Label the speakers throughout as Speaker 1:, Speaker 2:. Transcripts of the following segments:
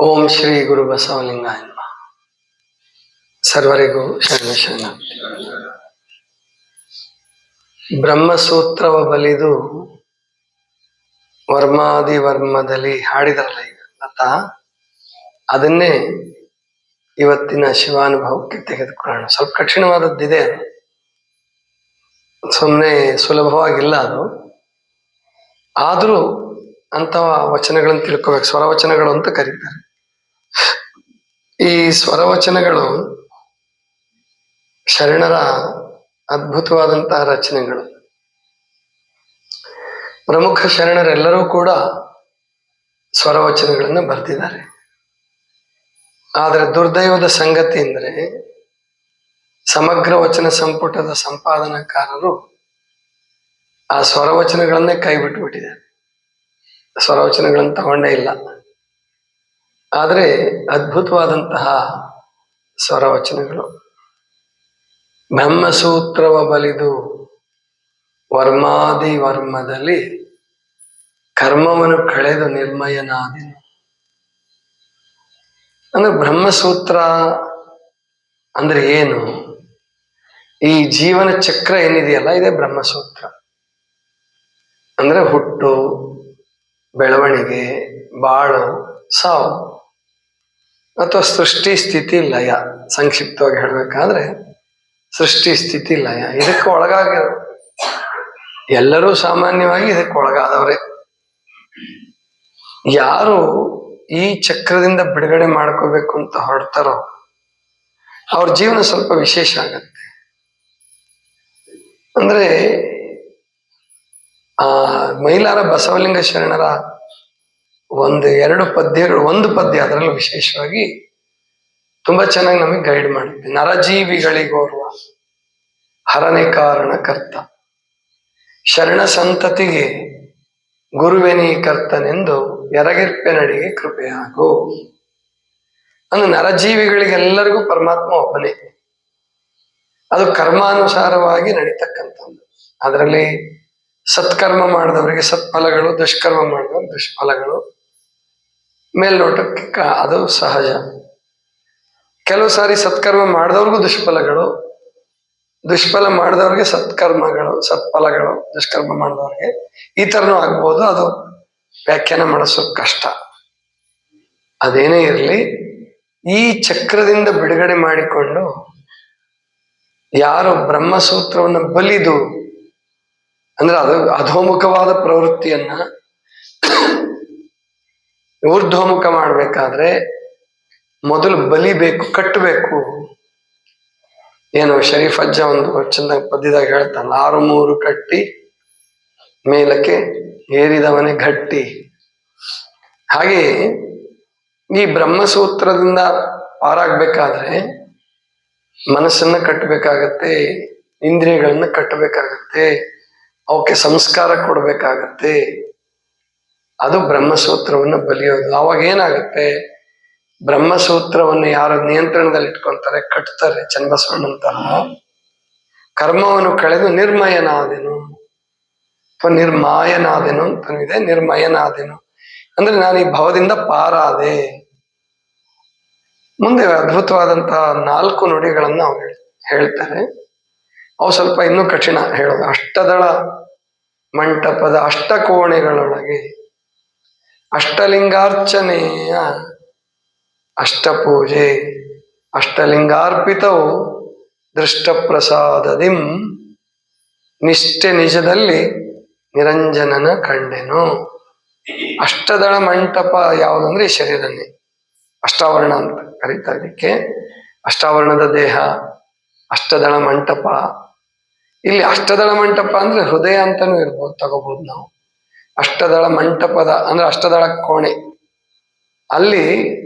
Speaker 1: ಓಂ ಶ್ರೀ ಗುರು ಬಸವಲಿಂಗ ನಮಃ. ಸರ್ವರಿಗೂ ಶರಣ ಶರಣ. ಬ್ರಹ್ಮಸೂತ್ರವ ಬಲಿದು ವರ್ಮಾದಿ ವರ್ಮದಲ್ಲಿ ಹಾಡಿದಾರಲ್ಲ ಈಗ ಲತಾ. ಅದನ್ನೇ ಇವತ್ತಿನ ಶಿವಾನುಭವಕ್ಕೆ ತೆಗೆದುಕೊಳ್ಳೋಣ. ಸ್ವಲ್ಪ ಕಠಿಣವಾದದ್ದಿದೆ. ಸುಮ್ಮನೆ ಸುಲಭವಾಗಿಲ್ಲ ಅದು. ಆದರೂ ಅಂತಹ ವಚನಗಳನ್ನು ತಿಳ್ಕೋಬೇಕು. ಸ್ವರವಚನಗಳು ಅಂತ ಕರೀತಾರೆ. ಈ ಸ್ವರವಚನಗಳು ಶರಣರ ಅದ್ಭುತವಾದಂತಹ ರಚನೆಗಳು. ಪ್ರಮುಖ ಶರಣರೆಲ್ಲರೂ ಕೂಡ ಸ್ವರವಚನಗಳನ್ನು ಬರೆದಿದ್ದಾರೆ. ಆದರೆ ದುರ್ದೈವದ ಸಂಗತಿ ಅಂದರೆ ಸಮಗ್ರ ವಚನ ಸಂಪುಟದ ಸಂಪಾದನಾಕಾರರು ಆ ಸ್ವರವಚನಗಳನ್ನೇ ಕೈ ಬಿಟ್ಟುಬಿಟ್ಟಿದ್ದಾರೆ ಸ್ವರವಚನಗಳನ್ನು ತಗೊಂಡೇ ಇಲ್ಲ. ಆದರೆ ಅದ್ಭುತವಾದಂತಹ ಸ್ವರವಚನಗಳು. ಬ್ರಹ್ಮಸೂತ್ರವ ಬಲಿದು ವರ್ಮಾದಿ ವರ್ಮದಲ್ಲಿ ಕರ್ಮವನ್ನು ಕಳೆದು ನಿರ್ಮಯನಾದೆನು ಅಂದ್ರೆ ಬ್ರಹ್ಮಸೂತ್ರ ಅಂದ್ರೆ ಏನು? ಈ ಜೀವನ ಚಕ್ರ ಏನಿದೆಯಲ್ಲ, ಇದೆ ಬ್ರಹ್ಮಸೂತ್ರ. ಅಂದ್ರೆ ಹುಟ್ಟು, ಬೆಳವಣಿಗೆ, ಬಾಳು, ಸಾವು. ಅಥವಾ ಸೃಷ್ಟಿ ಸ್ಥಿತಿ ಲಯ, ಸಂಕ್ಷಿಪ್ತವಾಗಿ ಹೇಳಬೇಕಾದ್ರೆ ಸೃಷ್ಟಿ ಸ್ಥಿತಿ ಲಯ, ಇದಕ್ಕೆ ಒಳಗಾಗಿರೋ ಎಲ್ಲರೂ ಸಾಮಾನ್ಯವಾಗಿ ಇದಕ್ಕೆ ಒಳಗಾದವರೇ. ಯಾರು ಈ ಚಕ್ರದಿಂದ ಬಿಡುಗಡೆ ಮಾಡ್ಕೋಬೇಕು ಅಂತ ಹೊರಡ್ತಾರೋ, ಅವ್ರ ಜೀವನ ಸ್ವಲ್ಪ ವಿಶೇಷ ಆಗತ್ತೆ. ಅಂದ್ರೆ, ಆ, ಮೈಲಾರ ಬಸವಲಿಂಗ ಶರಣರ ಒಂದು ಎರಡು ಪದ್ಯಗಳು ಒಂದು ಪದ್ಯ ಅದರಲ್ಲೂ ವಿಶೇಷವಾಗಿ ತುಂಬಾ ಚೆನ್ನಾಗಿ ನಮಗೆ ಗೈಡ್ ಮಾಡಿದ್ವಿ ನರಜೀವಿಗಳಿಗೋರ್ವ ಹರನೆ ಕಾರಣ ಕರ್ತ. ಶರಣ ಸಂತತಿಗೆ ಗುರುವೆನಿ ಕರ್ತನೆಂದು ನಡಿಗೆ ಕೃಪೆಯಾಗು ಅಂದ್ರೆ ನರಜೀವಿಗಳಿಗೆಲ್ಲರಿಗೂ ಪರಮಾತ್ಮ ಒಬ್ಬನೇ. ಅದು ಕರ್ಮಾನುಸಾರವಾಗಿ ನಡೀತಕ್ಕಂಥದ್ದು. ಅದರಲ್ಲಿ ಸತ್ಕರ್ಮ ಮಾಡಿದವರಿಗೆ ಸತ್ಫಲಗಳು, ದುಷ್ಕರ್ಮ ಮಾಡಿದವರು ದುಷ್ಫಲಗಳು. ಮೇಲ್ನೋಟಕ್ಕೆ ಅದು ಸಹಜ. ಕೆಲವು ಸಾರಿ ಸತ್ಕರ್ಮ ಮಾಡಿದವ್ರಿಗೂ ದುಷ್ಫಲಗಳು. ದುಷ್ಫಲ ಮಾಡಿದವ್ರಿಗೆ ಸತ್ಕರ್ಮಗಳು, ಸತ್ಫಲಗಳು, ದುಷ್ಕರ್ಮ ಮಾಡಿದವ್ರಿಗೆ ಈ ಥರನೂ ಆಗ್ಬೋದು. ಅದು ವ್ಯಾಖ್ಯಾನ ಮಾಡಿಸೋ ಕಷ್ಟ. ಅದೇನೇ ಇರಲಿ, ಈ ಚಕ್ರದಿಂದ ಬಿಡುಗಡೆ ಮಾಡಿಕೊಂಡು ಯಾರು ಬ್ರಹ್ಮಸೂತ್ರವನ್ನು ಬಲಿದು, ಅಂದ್ರೆ ಅದು ಅಧೋಮುಖವಾದ ಪ್ರವೃತ್ತಿಯನ್ನ ಊರ್ಧ್ವಮುಖ ಮಾಡ್ಬೇಕಾದ್ರೆ ಮೊದಲು ಬಲಿಬೇಕು ಕಟ್ಟಬೇಕು ಏನು, ಶರೀಫ್ ಅಜ್ಜ ಒಂದು ಚಂದ ಪದ್ಯದಾಗ ಹೇಳ್ತಾನೆ ಆರು ಮೂರು ಕಟ್ಟಿ ಮೇಲಕ್ಕೆ ಏರಿದವನೇ ಗಟ್ಟಿ. ಹಾಗೆ ಈ ಬ್ರಹ್ಮಸೂತ್ರದಿಂದ ಪಾರಾಗ್ಬೇಕಾದ್ರೆ ಮನಸ್ಸನ್ನ ಕಟ್ಟಬೇಕಾಗತ್ತೆ ಇಂದ್ರಿಯಗಳನ್ನ ಕಟ್ಟಬೇಕಾಗತ್ತೆ ಅವಕ್ಕೆ ಸಂಸ್ಕಾರ ಕೊಡ್ಬೇಕಾಗತ್ತೆ. ಅದು ಬ್ರಹ್ಮಸೂತ್ರವನ್ನು ಬಲಿಯೋದು. ಅವಾಗ ಏನಾಗುತ್ತೆ? ಬ್ರಹ್ಮಸೂತ್ರವನ್ನು ಯಾರು ನಿಯಂತ್ರಣದಲ್ಲಿ ಇಟ್ಕೊಂತಾರೆ? ಕಟ್ತಾರೆ ಚನ್ನಬಸವಣ್ಣಂತಹ ಕರ್ಮವನ್ನು ಕಳೆದು ನಿರ್ಮಯನಾದೆನು. ಅಥವಾ ನಿರ್ಮಾಯನಾದೆನು ಅಂತನಿದೆ, ನಿರ್ಮಯನಾದೆನು. ಅಂದ್ರೆ ನಾನು ಈ ಭವದಿಂದ ಪಾರಾದೆ. ಮುಂದೆ ಅದ್ಭುತವಾದಂತಹ ನಾಲ್ಕು ನುಡಿಗಳನ್ನ ಅವ್ರು ಹೇಳ್- ಹೇಳ್ತಾರೆ. ಅವು ಸ್ವಲ್ಪ ಇನ್ನೂ ಕಠಿಣ ಹೇಳೋದು. ಅಷ್ಟದಳ ಮಂಟಪದ ಅಷ್ಟಕೋಣೆಗಳೊಳಗೆ ಅಷ್ಟಲಿಂಗಾರ್ಚನೆಯ ಅಷ್ಟಪೂಜೆ, ಅಷ್ಟಲಿಂಗಾರ್ಪಿತವು ದೃಷ್ಟಪ್ರಸಾದದಿಂ, ನಿಷ್ಠೆ ನಿಜದಲ್ಲಿ ನಿರಂಜನನ ಕಂಡೆನು. ಅಷ್ಟದಳ ಮಂಟಪ ಯಾವುದಂದ್ರೆ ಈ ಶರೀರನೇ. ಅಷ್ಟಾವರಣ ಅಂತ ಕರೀತಾ ಇದಕ್ಕೆ. ಅಷ್ಟಾವರಣದ ದೇಹ, ಅಷ್ಟದಳ ಮಂಟಪ. ಇಲ್ಲಿ ಅಷ್ಟದಳ ಮಂಟಪ ಅಂದ್ರೆ ಹೃದಯ ಅಂತಾನೂ ಇರ್ಬೋದು ತಗೋಬಹುದು ನಾವು. ಅಷ್ಟದಳ ಮಂಟಪದ, ಅಂದ್ರೆ ಅಷ್ಟದಳ ಕೋಣೆ. ಅಲ್ಲಿ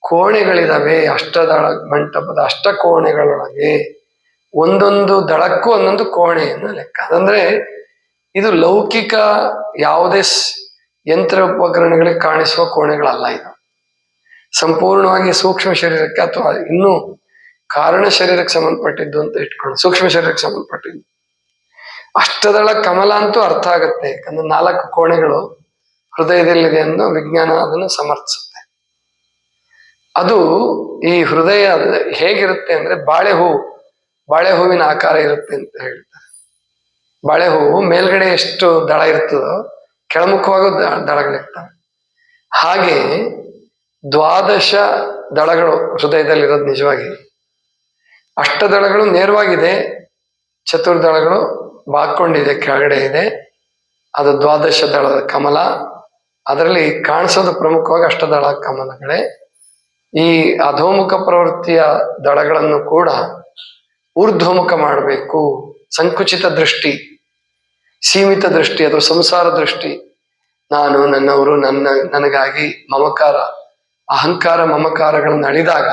Speaker 1: ಕೋಣೆಗಳಿದಾವೆ, ಅಷ್ಟದಳ ಮಂಟಪದ ಅಷ್ಟ ಕೋಣೆಗಳೊಳಗೆ ಒಂದೊಂದು ದಳಕ್ಕೂ ಒಂದೊಂದು ಕೋಣೆಯನ್ನು ಲೆಕ್ಕ. ಅದಂದ್ರೆ ಇದು ಲೌಕಿಕ ಯಾವುದೇ ಯಂತ್ರ ಉಪಕರಣಗಳಿಗೆ ಕಾಣಿಸುವ ಕೋಣೆಗಳಲ್ಲ ಇದು. ಸಂಪೂರ್ಣವಾಗಿ ಸೂಕ್ಷ್ಮ ಶರೀರಕ್ಕೆ ಅಥವಾ ಇನ್ನೂ ಕಾರಣ ಶರೀರಕ್ಕೆ ಸಂಬಂಧಪಟ್ಟಿದ್ದು ಅಂತ ಇಟ್ಕೊಂಡು ಸೂಕ್ಷ್ಮ ಶರೀರಕ್ಕೆ ಸಂಬಂಧಪಟ್ಟಿದ್ದು. ಅಷ್ಟದಳ ಕಮಲ ಅಂತೂ ಅರ್ಥ ಆಗುತ್ತೆ. ಯಾಕಂದ್ರೆ ನಾಲ್ಕು ಕೋಣೆಗಳು ಹೃದಯದಲ್ಲಿದೆ ಎಂದು ವಿಜ್ಞಾನ ಅದನ್ನು ಸಮರ್ಥಿಸುತ್ತೆ. ಅದು ಈ ಹೃದಯ ಹೇಗಿರುತ್ತೆ ಅಂದ್ರೆ ಬಾಳೆ ಹೂವು ಬಾಳೆ ಹೂವಿನ ಆಕಾರ ಇರುತ್ತೆ ಅಂತ ಹೇಳ್ತಾರೆ. ಬಾಳೆ ಹೂವು ಮೇಲ್ಗಡೆ ಎಷ್ಟು ದಳ ಇರ್ತದೋ ಕೆಳಮುಖವಾಗೂ ದಳಗಳಿರ್ತವೆ. ಹಾಗೆ ದ್ವಾದಶ ದಳಗಳು ಹೃದಯದಲ್ಲಿರೋದು ನಿಜವಾಗಿ. ಅಷ್ಟದಳಗಳು ನೇರವಾಗಿದೆ, ಚತುರ್ದಳಗಳು ಬಾಕೊಂಡಿದೆ ಕೆಳಗಡೆ ಇದೆ. ಅದು ದ್ವಾದಶ ದಳದ ಕಮಲ. ಅದರಲ್ಲಿ ಕಾಣಿಸೋದು ಪ್ರಮುಖವಾಗಿ ಅಷ್ಟದಳ ಕಮಲಗಳೇ. ಈ ಅಧೋಮುಖ ಪ್ರವೃತ್ತಿಯ ದಳಗಳನ್ನು ಕೂಡ ಊರ್ಧ್ವಮುಖ ಮಾಡಬೇಕು. ಸಂಕುಚಿತ ದೃಷ್ಟಿ, ಸೀಮಿತ ದೃಷ್ಟಿ ಅಥವಾ ಸಂಸಾರ ದೃಷ್ಟಿ. ನಾನು, ನನ್ನವರು, ನನ್ನ, ನನಗಾಗಿ ಮಮಕಾರ, ಅಹಂಕಾರ ಮಮಕಾರಗಳನ್ನು ಅಳಿದಾಗ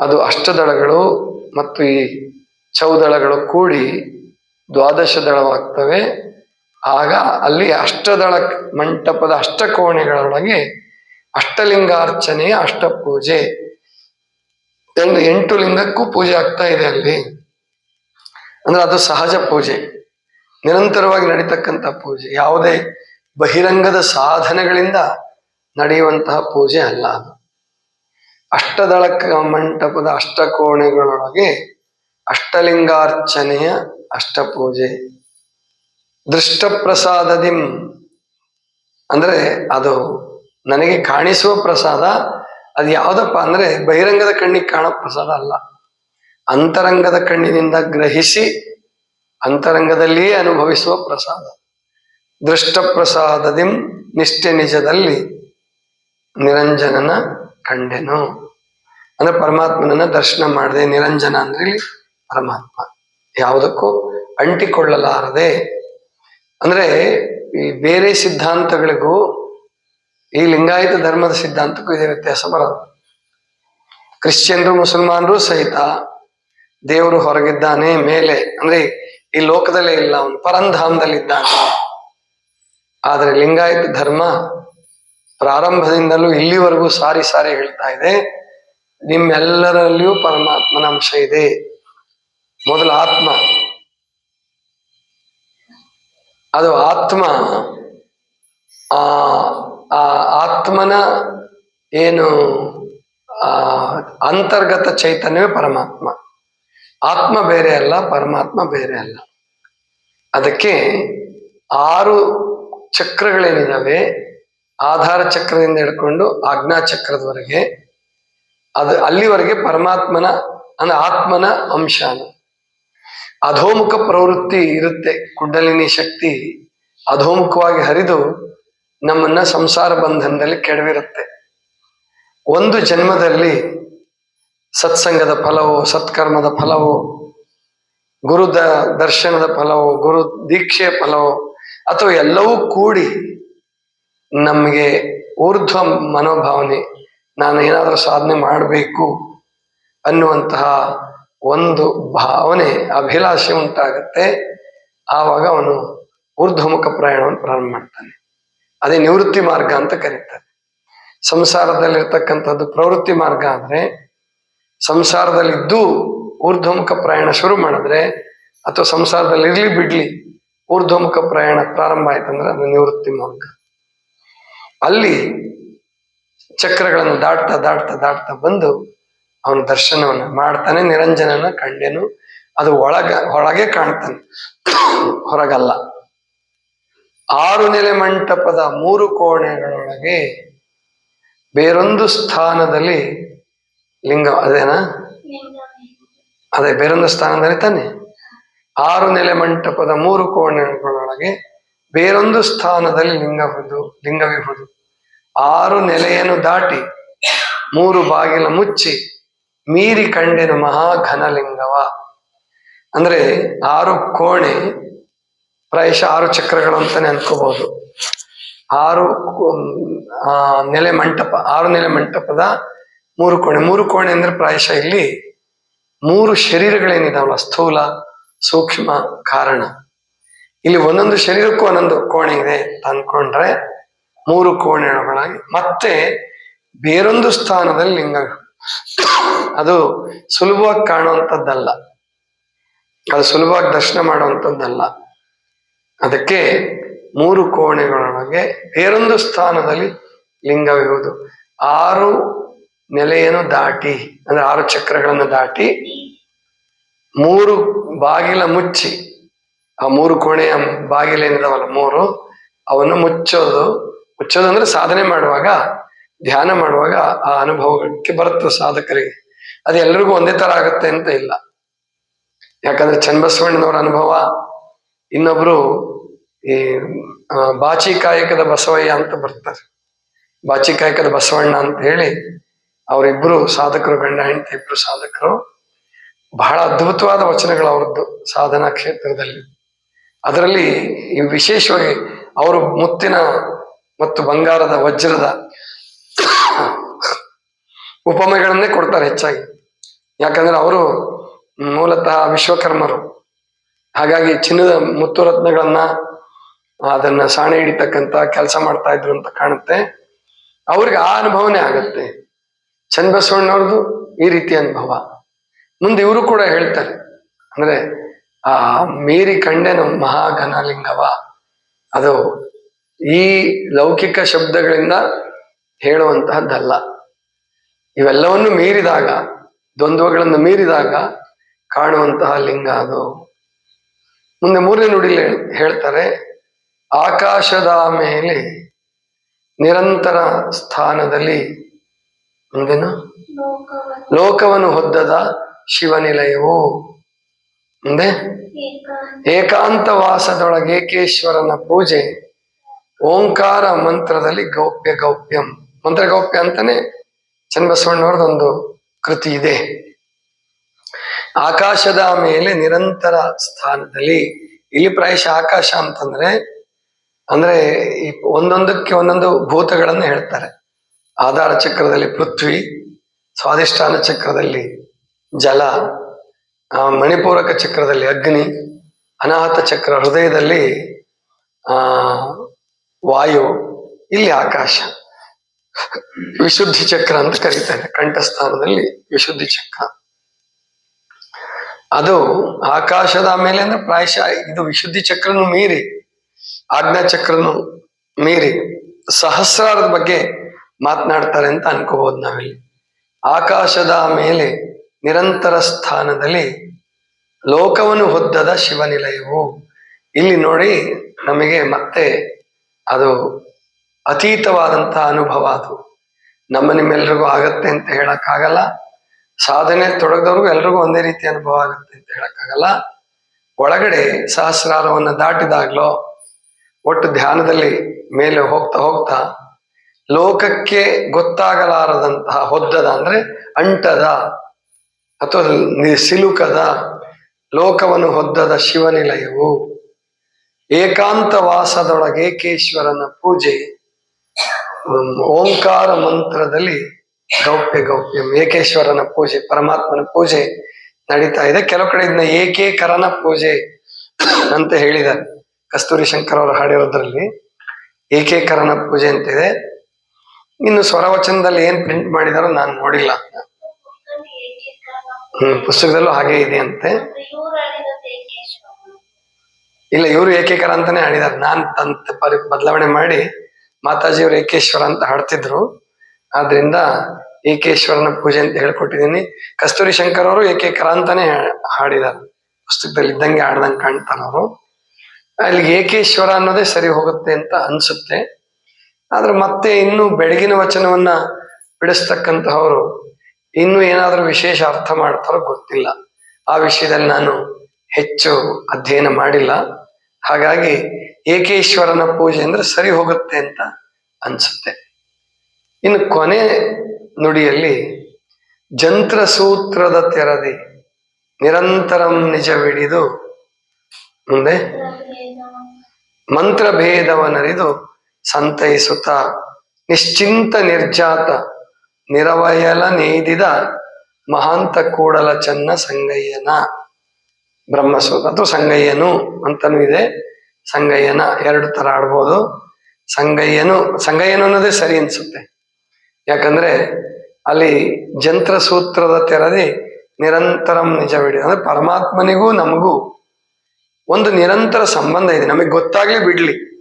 Speaker 1: ಅದು ಅಷ್ಟದಳಗಳು ಮತ್ತು ಈ ಚೌದಳಗಳು ಕೂಡಿ ದ್ವಾದಶ ದಳವಾಗ್ತವೆ. ಆಗ ಅಲ್ಲಿ ಅಷ್ಟದಳ ಮಂಟಪದ ಅಷ್ಟಕೋಣೆಗಳೊಳಗೆ ಅಷ್ಟಲಿಂಗಾರ್ಚನೆಯ ಅಷ್ಟಪೂಜೆ. ಎಂಟು ಲಿಂಗಕ್ಕೂ ಪೂಜೆ ಆಗ್ತಾ ಇದೆ ಅಲ್ಲಿ. ಅಂದ್ರೆ ಅದು ಸಹಜ ಪೂಜೆ. ನಿರಂತರವಾಗಿ ನಡೀತಕ್ಕಂಥ ಪೂಜೆ. ಯಾವುದೇ ಬಹಿರಂಗದ ಸಾಧನೆಗಳಿಂದ ನಡೆಯುವಂತಹ ಪೂಜೆ ಅಲ್ಲ ಅದು. ಅಷ್ಟದಳ ಕ- ಮಂಟಪದ ಅಷ್ಟಕೋಣೆಗಳೊಳಗೆ ಅಷ್ಟಲಿಂಗಾರ್ಚನೆಯ ಅಷ್ಟಪೂಜೆ. ದೃಷ್ಟಪ್ರಸಾದದಿಂ. ಅಂದ್ರೆ ಅದು ನನಗೆ ಕಾಣಿಸುವ ಪ್ರಸಾದ, ಅದು ಯಾವುದಪ್ಪ ಅಂದ್ರೆ ಬಹಿರಂಗದ ಕಣ್ಣಿಗೆ ಕಾಣೋ ಪ್ರಸಾದ ಅಲ್ಲ. ಅಂತರಂಗದ ಕಣ್ಣಿನಿಂದ ಗ್ರಹಿಸಿ ಅಂತರಂಗದಲ್ಲಿಯೇ ಅನುಭವಿಸುವ ಪ್ರಸಾದ. ದೃಷ್ಟ ಪ್ರಸಾದದಿಂ ನಿಷ್ಠೆ ನಿಜದಲ್ಲಿ ನಿರಂಜನನ ಕಂಡೆನು. ಅಂದ್ರೆ ಪರಮಾತ್ಮನನ್ನ ದರ್ಶನ ಮಾಡಿದೆ ನಿರಂಜನ ಅಂದ್ರೆ ಪರಮಾತ್ಮ. ಯಾವುದಕ್ಕೂ ಅಂಟಿಕೊಳ್ಳಲಾರದೆ. ಅಂದ್ರೆ ಈ ಬೇರೆ ಸಿದ್ಧಾಂತಗಳಿಗೂ ಈ ಲಿಂಗಾಯತ ಧರ್ಮದ ಸಿದ್ಧಾಂತಕ್ಕೂ ಇದೇ ವ್ಯತ್ಯಾಸ ಬರೋದು. ಕ್ರಿಶ್ಚಿಯನ್ರು, ಮುಸಲ್ಮಾನರು ಸಹಿತ ದೇವರು ಹೊರಗಿದ್ದಾನೆ, ಮೇಲೆ, ಅಂದ್ರೆ ಈ ಲೋಕದಲ್ಲೇ ಇಲ್ಲ, ಅವನು ಪರಂಧಾಮದಲ್ಲಿದ್ದಾನೆ. ಆದರೆ ಲಿಂಗಾಯತ ಧರ್ಮ ಪ್ರಾರಂಭದಿಂದಲೂ ಇಲ್ಲಿವರೆಗೂ ಸಾರಿ ಸಾರಿ ಹೇಳ್ತಾ ಇದೆ. ನಿಮ್ಮೆಲ್ಲರಲ್ಲಿಯೂ ಪರಮಾತ್ಮನ ಅಂಶ ಇದೆ. ಮೊದಲು ಆತ್ಮ. ಅದು ಆತ್ಮ, ಆ ಆತ್ಮನ ಏನು, ಆ ಅಂತರ್ಗತ ಚೈತನ್ಯವೇ ಪರಮಾತ್ಮ. ಆತ್ಮ ಬೇರೆ ಅಲ್ಲ, ಪರಮಾತ್ಮ ಬೇರೆ ಅಲ್ಲ. ಅದಕ್ಕೆ ಆರು ಚಕ್ರಗಳೇನಿದಾವೆ, ಆಧಾರ ಚಕ್ರದಿಂದ ಹಿಡ್ಕೊಂಡು ಆಜ್ಞಾ ಚಕ್ರದವರೆಗೆ, ಅದು ಅಲ್ಲಿವರೆಗೆ ಪರಮಾತ್ಮನ, ಅಂದ್ರೆ ಆತ್ಮನ ಅಂಶ. ಅಧೋಮುಖ ಪ್ರವೃತ್ತಿ ಇರುತ್ತೆ, ಕುಂಡಲಿನಿ ಶಕ್ತಿ ಅಧೋಮುಖವಾಗಿ ಹರಿದು ನಮ್ಮನ್ನ ಸಂಸಾರ ಬಂಧನದಲ್ಲಿ ಕೆಡವಿರುತ್ತೆ. ಒಂದು ಜನ್ಮದಲ್ಲಿ ಸತ್ಸಂಗದ ಫಲವೋ, ಸತ್ಕರ್ಮದ ಫಲವೋ, ಗುರುದ ದರ್ಶನದ ಫಲವೋ, ಗುರು ದೀಕ್ಷೆಯ ಫಲವೋ, ಅಥವಾ ಎಲ್ಲವೂ ಕೂಡಿ ನಮಗೆ ಊರ್ಧ್ವ ಮನೋಭಾವನೆ ನಾನು ಏನಾದರೂ ಸಾಧನೆ ಮಾಡಬೇಕು ಅನ್ನುವಂತಹ ಒಂದು ಭಾವನೆ, ಅಭಿಲಾಷೆ ಉಂಟಾಗತ್ತೆ. ಆವಾಗ ಅವನು ಊರ್ಧ್ವಮುಖ ಪ್ರಯಾಣವನ್ನು ಪ್ರಾರಂಭ ಮಾಡ್ತಾನೆ. ಅದೇ ನಿವೃತ್ತಿ ಮಾರ್ಗ ಅಂತ ಕರೀತಾರೆ. ಸಂಸಾರದಲ್ಲಿರ್ತಕ್ಕಂಥದ್ದು ಪ್ರವೃತ್ತಿ ಮಾರ್ಗ ಆದರೆ, ಸಂಸಾರದಲ್ಲಿದ್ದು ಊರ್ಧ್ವಮುಖ ಪ್ರಯಾಣ ಶುರು ಮಾಡಿದ್ರೆ, ಅಥವಾ ಸಂಸಾರದಲ್ಲಿ ಇರ್ಲಿ ಬಿಡ್ಲಿ, ಊರ್ಧ್ವಮುಖ ಪ್ರಯಾಣ ಪ್ರಾರಂಭ ಆಯ್ತಂದ್ರೆ ಅದು ನಿವೃತ್ತಿ ಮಾರ್ಗ. ಅಲ್ಲಿ ಚಕ್ರಗಳನ್ನು ದಾಟ್ತಾ ದಾಟ್ತಾ ದಾಟ್ತಾ ಬಂದು ಅವನ ದರ್ಶನವನ್ನ ಮಾಡ್ತಾನೆ, ನಿರಂಜನನ ಕಂಡೆನು, ಅದು ಒಳಗ ಒಳಗೆ ಕಾಣ್ತಾನೆ. ಹೊರಗಲ್ಲ. ಆರು ನೆಲೆ ಮಂಟಪದ ಮೂರು ಕೋಣೆಗಳೊಳಗೆ ಬೇರೊಂದು ಸ್ಥಾನದಲ್ಲಿ ಲಿಂಗ, ಅದೇನಾ? ಅದೇ, ಬೇರೊಂದು ಸ್ಥಾನದಲ್ಲಿ ತಾನೆ. ಆರು ನೆಲೆ ಮಂಟಪದ ಮೂರು ಕೋಣೆಗಳೊಳಗೆ ಬೇರೊಂದು ಸ್ಥಾನದಲ್ಲಿ ಲಿಂಗಹುದು ಲಿಂಗವಿಹುದು. ಆರು ನೆಲೆಯನ್ನು ದಾಟಿ ಮೂರು ಬಾಗಿಲ ಮುಚ್ಚಿ ಮೀರಿ ಕಂಡೆನು ಮಹಾಘನಲಿಂಗವ ಅಂದ್ರೆ ಆರು ಕೋಣೆ, ಪ್ರಾಯಶಃ ಆರು ಚಕ್ರಗಳು ಅಂತಾನೆ ಅನ್ಕೋಬಹುದು ಆರು ನೆಲೆ ಮಂಟಪ, ಆರು ನೆಲೆ ಮಂಟಪದ ಮೂರು ಕೋಣೆ. ಮೂರು ಕೋಣೆ ಅಂದ್ರೆ ಪ್ರಾಯಶಃ ಇಲ್ಲಿ ಮೂರು ಶರೀರಗಳೇನಿದಾವಲ್ಲ ಸ್ಥೂಲ, ಸೂಕ್ಷ್ಮ, ಕಾರಣ. ಇಲ್ಲಿ ಒಂದೊಂದು ಶರೀರಕ್ಕೂ ಒಂದೊಂದು ಕೋಣೆ ಇದೆ ಅಂತ ಅನ್ಕೊಂಡ್ರೆ ಮೂರು ಕೋಣೆಗಳಾಗಿ ಮತ್ತೆ ಬೇರೊಂದು ಸ್ಥಾನದಲ್ಲಿ ಲಿಂಗ ಅದು ಸುಲಭವಾಗಿ ಕಾಣುವಂಥದ್ದಲ್ಲ. ಅದು ಸುಲಭವಾಗಿ ದರ್ಶನ ಮಾಡುವಂಥದ್ದಲ್ಲ. ಅದಕ್ಕೆ ಮೂರು ಕೋಣೆಗಳೊಳಗೆ ಬೇರೊಂದು ಸ್ಥಾನದಲ್ಲಿ ಲಿಂಗವಿರುವುದು ಆರು ನೆಲೆಯನ್ನು ದಾಟಿ, ಅಂದ್ರೆ ಆರು ಚಕ್ರಗಳನ್ನು ದಾಟಿ, ಮೂರು ಬಾಗಿಲ ಮುಚ್ಚಿ, ಆ ಮೂರು ಕೋಣೆಯ ಬಾಗಿಲೇನಿದಾವಲ್ಲ ಮೂರು, ಅವನ್ನು ಮುಚ್ಚೋದು ಮುಚ್ಚೋದು ಅಂದ್ರೆ ಸಾಧನೆ ಮಾಡುವಾಗ ಧ್ಯಾನ ಮಾಡುವಾಗ ಆ ಅನುಭವಕ್ಕೆ ಬರುತ್ತೆ ಸಾಧಕರಿಗೆ. ಅದು ಎಲ್ರಿಗೂ ಒಂದೇ ತರ ಆಗುತ್ತೆ ಅಂತ ಇಲ್ಲ. ಯಾಕಂದ್ರೆ ಚನ್ನಬಸವಣ್ಣನವರ ಅನುಭವ, ಇನ್ನೊಬ್ರು ಈ ಬಾಚಿ ಕಾಯಕದ ಬಸವಯ್ಯ ಅಂತ ಬರ್ತಾರೆ. ಬಾಚಿ ಕಾಯಕದ ಬಸವಣ್ಣ ಅಂತ ಹೇಳಿ ಅವರಿಬ್ರು ಸಾಧಕರು, ಗಂಡ, ಹೆಂಡತಿ ಇಬ್ರು ಸಾಧಕರು. ಬಹಳ ಅದ್ಭುತವಾದ ವಚನಗಳು ಅವರದ್ದು ಸಾಧನಾ ಕ್ಷೇತ್ರದಲ್ಲಿ. ಅದರಲ್ಲಿ ವಿಶೇಷವಾಗಿ ಅವರು ಮುತ್ತಿನ ಮತ್ತು ಬಂಗಾರದ, ವಜ್ರದ ಉಪಮೆಗಳನ್ನೇ ಕೊಡ್ತಾರೆ ಹೆಚ್ಚಾಗಿ. ಯಾಕಂದ್ರೆ ಅವರು ಮೂಲತಃ ವಿಶ್ವಕರ್ಮರು. ಹಾಗಾಗಿ ಚಿನ್ನದ ಮುತ್ತು ರತ್ನಗಳನ್ನ ಅದನ್ನ ಸಾಣೆ ಹಿಡಿತಕ್ಕಂತ ಕೆಲಸ ಮಾಡ್ತಾ ಇದ್ರು ಅಂತ ಕಾಣುತ್ತೆ. ಅವ್ರಿಗೆ ಆ ಅನುಭವನೇ ಆಗತ್ತೆ. ಚನ್ನಬಸವಣ್ಣವ್ರದ್ದು ಈ ರೀತಿ ಅನುಭವ. ಮುಂದೆ ಇವರು ಕೂಡ ಹೇಳ್ತಾರೆ. ಅಂದ್ರೆ ಆ ಮೀರಿ ಕಂಡೇನು ಮಹಾಘನಲಿಂಗವ. ಅದು ಈ ಲೌಕಿಕ ಶಬ್ದಗಳಿಂದ ಹೇಳುವಂತಹದ್ದಲ್ಲ. ಇವೆಲ್ಲವನ್ನು ಮೀರಿದಾಗ, ದ್ವಂದ್ವಗಳನ್ನು ಮೀರಿದಾಗ ಕಾಣುವಂತಹ ಲಿಂಗ ಅದು. ಮುಂದೆ ಮೂರನೇ ನುಡಿಲಿ ಹೇಳ್ತಾರೆ, ಆಕಾಶದ ಮೇಲೆ ನಿರಂತರ ಸ್ಥಾನದಲ್ಲಿ ಮುಂದೇನು? ಲೋಕವನ್ನು ಹೊದ್ದದ ಶಿವನಿಲಯವು. ಮುಂದೆ? ಏಕಾಂತ ವಾಸದೊಳಗೆ ಏಕೇಶ್ವರನ ಪೂಜೆ, ಓಂಕಾರ ಮಂತ್ರದಲ್ಲಿ ಗೌಪ್ಯ ಗೌಪ್ಯಂ. ಮಂತ್ರ ಗೌಪ್ಯ ಅಂತಾನೆ ಚನ್ನಬಸವಣ್ಣವ್ರದೊಂದು ಕೃತಿ ಇದೆ. ಆಕಾಶದ ಮೇಲೆ ನಿರಂತರ ಸ್ಥಾನದಲ್ಲಿ ಇಲ್ಲಿ ಪ್ರಾಯಶಃ ಆಕಾಶ ಅಂತಂದ್ರೆ, ಅಂದ್ರೆ ಈ ಒಂದೊಂದಕ್ಕೆ ಒಂದೊಂದು ಭೂತಗಳನ್ನು ಹೇಳ್ತಾರೆ. ಆಧಾರ ಚಕ್ರದಲ್ಲಿ ಪೃಥ್ವಿ, ಸ್ವಾಧಿಷ್ಠಾನ ಚಕ್ರದಲ್ಲಿ ಜಲ ಮಣಿಪೂರಕ ಚಕ್ರದಲ್ಲಿ ಅಗ್ನಿ, ಅನಾಹತ ಚಕ್ರ ಹೃದಯದಲ್ಲಿ, ಆ, ವಾಯು, ಇಲ್ಲಿ ಆಕಾಶ. ವಿಶುದ್ಧಿ ಚಕ್ರ ಅಂತ ಕರೀತಾರೆ, ಕಂಠಸ್ಥಾನದಲ್ಲಿ ವಿಶುದ್ಧಿ ಚಕ್ರ. ಅದು ಆಕಾಶದ ಮೇಲೆ ಅಂದ್ರೆ ಪ್ರಾಯಶಃ ಇದು ವಿಶುದ್ಧಿ ಚಕ್ರನು ಮೀರಿ, ಆಜ್ಞಾ ಚಕ್ರನು ಮೀರಿ ಸಹಸ್ರಾರದ ಬಗ್ಗೆ ಮಾತನಾಡ್ತಾರೆ ಅಂತ ಅನ್ಕೋಬಹುದು ನಾವಿಲ್ಲಿ. ಆಕಾಶದ ಮೇಲೆ ನಿರಂತರ ಸ್ಥಾನದಲ್ಲಿ ಲೋಕವನ್ನು ಹೊದ್ದದ ಶಿವನಿಲಯವು. ಇಲ್ಲಿ ನೋಡಿ ನಮಗೆ ಮತ್ತೆ ಅದು ಅತೀತವಾದಂತಹ ಅನುಭವ ಅದು. ನಮ್ಮ ನಿಮ್ಮೆಲ್ರಿಗೂ ಆಗತ್ತೆ ಅಂತ ಹೇಳಕ್ಕಾಗಲ್ಲ. ಸಾಧನೆ ತೊಡಗದವ್ರಿಗೂ ಎಲ್ರಿಗೂ ಒಂದೇ ರೀತಿ ಅನುಭವ ಆಗುತ್ತೆ ಅಂತ ಹೇಳಕ್ಕಾಗಲ್ಲ. ಒಳಗಡೆ ಸಹಸ್ರಾರವನ್ನು ದಾಟಿದಾಗ್ಲೋ, ಒಟ್ಟು ಧ್ಯಾನದಲ್ಲಿ ಮೇಲೆ ಹೋಗ್ತಾ ಹೋಗ್ತಾ, ಲೋಕಕ್ಕೆ ಗೊತ್ತಾಗಲಾರದಂತಹ ಹೊದ್ದದ ಅಂದ್ರೆ ಅಂಟದ ಅಥವಾ ಸಿಲುಕದ ಲೋಕವನ್ನು ಹೊದ್ದದ ಶಿವನಿಲಯವು ಏಕಾಂತ ವಾಸದೊಳಗೆ ಏಕೇಶ್ವರನ ಪೂಜೆ ಓಂಕಾರ ಮಂತ್ರದಲ್ಲಿ ಗೌಪ್ಯ ಗೌಪ್ಯಂ, ಏಕೇಶ್ವರನ ಪೂಜೆ, ಪರಮಾತ್ಮನ ಪೂಜೆ ನಡೀತಾ ಇದೆ. ಕೆಲವು ಕಡೆ ಇದನ್ನ ಏಕೇಕರನ ಪೂಜೆ ಅಂತ ಹೇಳಿದ್ದಾರೆ. ಕಸ್ತೂರಿ ಶಂಕರ್ ಅವರು ಹಾಡಿರೋದ್ರಲ್ಲಿ ಏಕೇಕರನ ಪೂಜೆ ಅಂತಿದೆ ಇನ್ನು ಸ್ವರವಚನದಲ್ಲಿ ಏನ್ ಪ್ರಿಂಟ್ ಮಾಡಿದಾರೋ ನಾನು ನೋಡಿಲ್ಲ. ಹ್ಮ್, ಪುಸ್ತಕದಲ್ಲೂ ಹಾಗೆ ಇದೆ ಅಂತೆ. ಇಲ್ಲ, ಇವರು ಏಕೇಕರ ಅಂತಾನೆ ಹಾಡಿದಾರೆ ನಾನ್ ತಂತ ಬದಲಾವಣೆ ಮಾಡಿ ಮಾತಾಜಿಯವರು ಏಕೇಶ್ವರ ಅಂತ ಹಾಡ್ತಿದ್ರು. ಆದ್ರಿಂದ ಏಕೇಶ್ವರನ ಪೂಜೆ ಅಂತ ಹೇಳ್ಕೊಟ್ಟಿದ್ದೀನಿ. ಕಸ್ತೂರಿ ಶಂಕರ್ ಅವರು ಏಕೇಕರ ಅಂತಾನೆ ಹಾಡಿದಾರೆ. ಪುಸ್ತಕದಲ್ಲಿ ಇದ್ದಂಗೆ ಹಾಡ್ದಂಗೆ ಕಾಣ್ತಾರ ಅವರು. ಅಲ್ಲಿಗೆ ಏಕೇಶ್ವರ ಅನ್ನೋದೇ ಸರಿ ಹೋಗುತ್ತೆ ಅಂತ ಅನ್ಸುತ್ತೆ. ಆದ್ರೆ ಮತ್ತೆ ಇನ್ನು ಬೆಳಗಿನ ವಚನವನ್ನ ಬಿಡಿಸ್ತಕ್ಕಂತಹವರು ಇನ್ನು ಏನಾದರೂ ವಿಶೇಷ ಅರ್ಥ ಮಾಡ್ತಾರೋ ಗೊತ್ತಿಲ್ಲ. ಆ ವಿಷಯದಲ್ಲಿ ನಾನು ಹೆಚ್ಚು ಅಧ್ಯಯನ ಮಾಡಿಲ್ಲ. ಹಾಗಾಗಿ ಏಕೇಶ್ವರನ ಪೂಜೆ ಅಂದ್ರೆ ಸರಿ ಹೋಗುತ್ತೆ ಅಂತ ಅನ್ಸುತ್ತೆ. ಇನ್ನು ಕೊನೆ ನುಡಿಯಲ್ಲಿ ಜಂತ್ರ ಸೂತ್ರದ ತೆರದಿ ನಿರಂತರಂ ನಿಜವಿಡಿದು ಮುಂದೆ ಮಂತ್ರಭೇದವನರಿದು ಸಂತೈಸುತ್ತ ನಿಶ್ಚಿಂತ ನಿರ್ಜಾತ ನಿರವಯಲ ನೇದಿದ ಮಹಾಂತ ಕೂಡಲ ಚನ್ನ ಸಂಗಯ್ಯನ ಬ್ರಹ್ಮಸೂತ್ರ ಅಥವಾ ಸಂಗಯ್ಯನು ಅಂತನೂ ಇದೆ. ಸಂಗಯ್ಯನ ಎರಡು ತರ ಆಡ್ಬೋದು. ಸಂಗಯ್ಯನು ಸಂಗಯ್ಯನು ಅನ್ನೋದೇ ಸರಿ ಅನ್ಸುತ್ತೆ. ಯಾಕಂದ್ರೆ ಅಲ್ಲಿ ಜಂತ್ರ ಸೂತ್ರದ ತೆರದಿ ನಿರಂತರಂ ನಿಜವಿಡಿ ಅಂದ್ರೆ ಪರಮಾತ್ಮನಿಗೂ ನಮಗೂ ಒಂದು ನಿರಂತರ ಸಂಬಂಧ ಇದೆ. ನಮಗೆ ಗೊತ್ತಾಗ್ಲಿ ಬಿಡ್ಲಿ.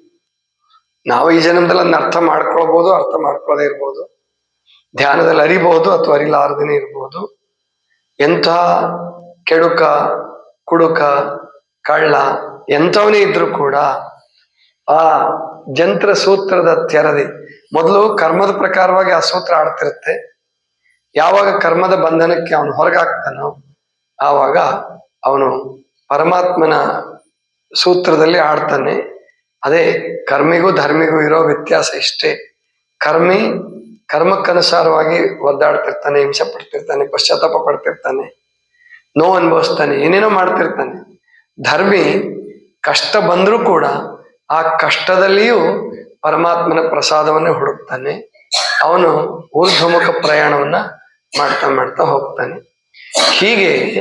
Speaker 1: ನಾವು ಈ ಜನ್ಮದಲ್ಲಿ ಅದನ್ನ ಅರ್ಥ ಮಾಡ್ಕೊಳ್ಬಹುದು ಅರ್ಥ ಮಾಡ್ಕೊಳ್ಳದೆ ಇರ್ಬೋದು. ಧ್ಯಾನದಲ್ಲಿ ಅರಿಬಹುದು ಅಥವಾ ಅರಿಲಾರದೇನೆ ಇರ್ಬೋದು. ಎಂಥ ಕೆಡುಕ, ಕುಡುಕ ಕಳ್ಳ ಎಂಥವನೇ ಇದ್ರೂ ಕೂಡ ಆ ಜಂತ್ರ ಸೂತ್ರದ ತೆರದಿ ಮೊದಲು ಕರ್ಮದ ಪ್ರಕಾರವಾಗಿ ಆ ಸೂತ್ರ ಆಡ್ತಿರುತ್ತೆ. ಯಾವಾಗ ಕರ್ಮದ ಬಂಧನಕ್ಕೆ ಅವನು ಹೊರಗಾಗ್ತಾನೋ ಆವಾಗ ಅವನು ಪರಮಾತ್ಮನ ಸೂತ್ರದಲ್ಲಿ ಆಡ್ತಾನೆ. ಅದೇ ಕರ್ಮಿಗೂ ಧರ್ಮಿಗೂ ಇರೋ ವ್ಯತ್ಯಾಸ ಇಷ್ಟೇ. ಕರ್ಮಿ ಕರ್ಮಕ್ಕನುಸಾರವಾಗಿ ಒದ್ದಾಡ್ತಿರ್ತಾನೆ, ಹಿಂಸೆ ಪಡ್ತಿರ್ತಾನೆ, ಪಶ್ಚಾತ್ತಾಪ ಪಡ್ತಿರ್ತಾನೆ, ನೋವು ಅನುಭವಿಸ್ತಾನೆ, ಏನೇನೋ ಮಾಡ್ತಿರ್ತಾನೆ. ಧರ್ಮಿ ಕಷ್ಟ ಬಂದರೂ ಕೂಡ ಆ ಕಷ್ಟದಲ್ಲಿಯೂ ಪರಮಾತ್ಮನ ಪ್ರಸಾದವನ್ನೇ ಹುಡುಕ್ತಾನೆ. ಅವನು ಊರ್ಧ್ವಮುಖ ಪ್ರಯಾಣವನ್ನ ಮಾಡ್ತಾ ಮಾಡ್ತಾ ಹೋಗ್ತಾನೆ. ಹೀಗೆ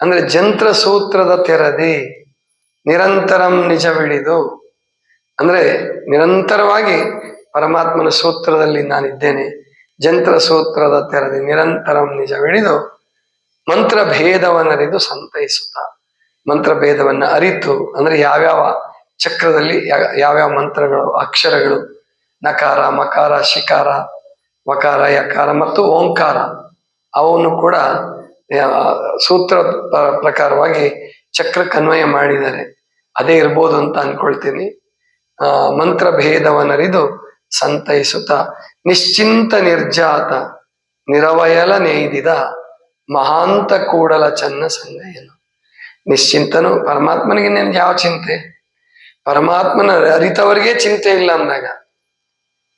Speaker 1: ಅಂದ್ರೆ ಜಂತ್ರ ಸೂತ್ರದ ತೆರದಿ ನಿರಂತರಂ ನಿಜವಿಳಿದು ಅಂದ್ರೆ ನಿರಂತರವಾಗಿ ಪರಮಾತ್ಮನ ಸೂತ್ರದಲ್ಲಿ ನಾನಿದ್ದೇನೆ. ಜಂತ್ರ ಸೂತ್ರದ ತೆರದಿ ನಿರಂತರಂ ನಿಜವಿಳಿದು ಮಂತ್ರ ಭೇದವನ್ನರಿದು ಸಂತೈಸುತ್ತ. ಮಂತ್ರ ಭೇದವನ್ನ ಅರಿತು, ಅಂದ್ರೆ ಯಾವ್ಯಾವ ಚಕ್ರದಲ್ಲಿ ಯಾವ್ಯಾವ ಮಂತ್ರಗಳು, ಅಕ್ಷರಗಳು, ನಕಾರ, ಮಕಾರ, ಶಿಕಾರ, ವಕಾರ, ಯಕಾರ ಮತ್ತು ಓಂಕಾರ, ಅವನ್ನು ಕೂಡ ಸೂತ್ರ ಪ್ರ- ಪ್ರಕಾರವಾಗಿ ಚಕ್ರ ಕನ್ವಯ ಮಾಡಿದ್ದಾರೆ. ಅದೇ ಇರ್ಬೋದು ಅಂತ ಅನ್ಕೊಳ್ತೀನಿ. ಮಂತ್ರ ಭೇದವನ್ನರಿದು ಸಂತೈಸುತ್ತ, ನಿಶ್ಚಿಂತ ನಿರ್ಜಾತ, ನಿರವಯಲ ನೇಯ್ದಿದ, ಮಹಾಂತ ಕೂಡಲ ಚನ್ನ ಸಂಗಯನು. ನಿಶ್ಚಿಂತನು ಪರಮಾತ್ಮನಿಗೆ ನಿನ್ಗೆ ಯಾವ ಚಿಂತೆ? ಪರಮಾತ್ಮನ ಅರಿತವರಿಗೆ ಚಿಂತೆ ಇಲ್ಲ ಅಂದಾಗ,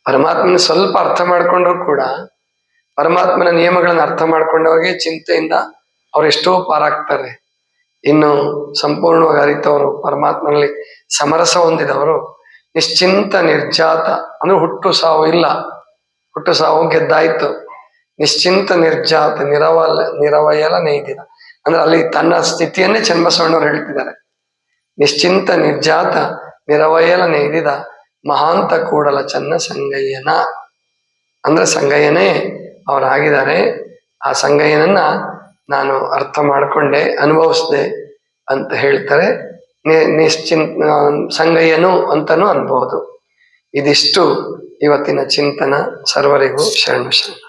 Speaker 1: ಪರಮಾತ್ಮನ ಸ್ವಲ್ಪ ಅರ್ಥ ಮಾಡ್ಕೊಂಡ್ರು ಕೂಡ ಪರಮಾತ್ಮನ ನಿಯಮಗಳನ್ನ ಅರ್ಥ ಮಾಡ್ಕೊಂಡವ್ರಿಗೆ ಚಿಂತೆಯಿಂದ ಅವ್ರು ಎಷ್ಟೋ ಪಾರಾಗ್ತಾರೆ. ಇನ್ನು ಸಂಪೂರ್ಣವಾಗಿ ಅರಿತವರು ಪರಮಾತ್ಮನಲ್ಲಿ ಸಮರಸ ಹೊಂದಿದವರು ನಿಶ್ಚಿಂತ, ನಿರ್ಜಾತ, ಅಂದ್ರೆ ಹುಟ್ಟು ಸಾವು ಇಲ್ಲ. ಹುಟ್ಟು ಸಾವು ಗೆದ್ದಾಯ್ತು. ನಿಶ್ಚಿಂತ, ನಿರ್ಜಾತ, ನಿರವಲ ನಿರವಯಲ ನೈದಿನ ಅಂದ್ರೆ ಅಲ್ಲಿ ತನ್ನ ಸ್ಥಿತಿಯನ್ನೇ ಚನ್ನಬಸವಣ್ಣವ್ರು ಹೇಳ್ತಿದ್ದಾರೆ. ನಿಶ್ಚಿಂತ, ನಿರ್ಜಾತ ನಿರವಯಲ ನೈದಿದ ಮಹಾಂತ ಕೂಡಲ ಚನ್ನ ಸಂಗಯ್ಯನ. ಅಂದ್ರೆ ಸಂಗಯ್ಯನೇ ಅವರಾಗಿದ್ದಾರೆ. ಆ ಸಂಗಯ್ಯನನ್ನ ನಾನು ಅರ್ಥ ಮಾಡ್ಕೊಂಡೆ, ಅನುಭವಿಸ್ದೆ ಅಂತ ಹೇಳ್ತಾರೆ. ನಿಶ್ಚಿಂತ ಸಂಗಯ್ಯನು ಅಂತನೂ ಅನ್ಬಹುದು ಇದಿಷ್ಟು ಇವತ್ತಿನ ಚಿಂತನ. ಸರ್ವರಿಗೂ ಶರಣು ಶರಣ.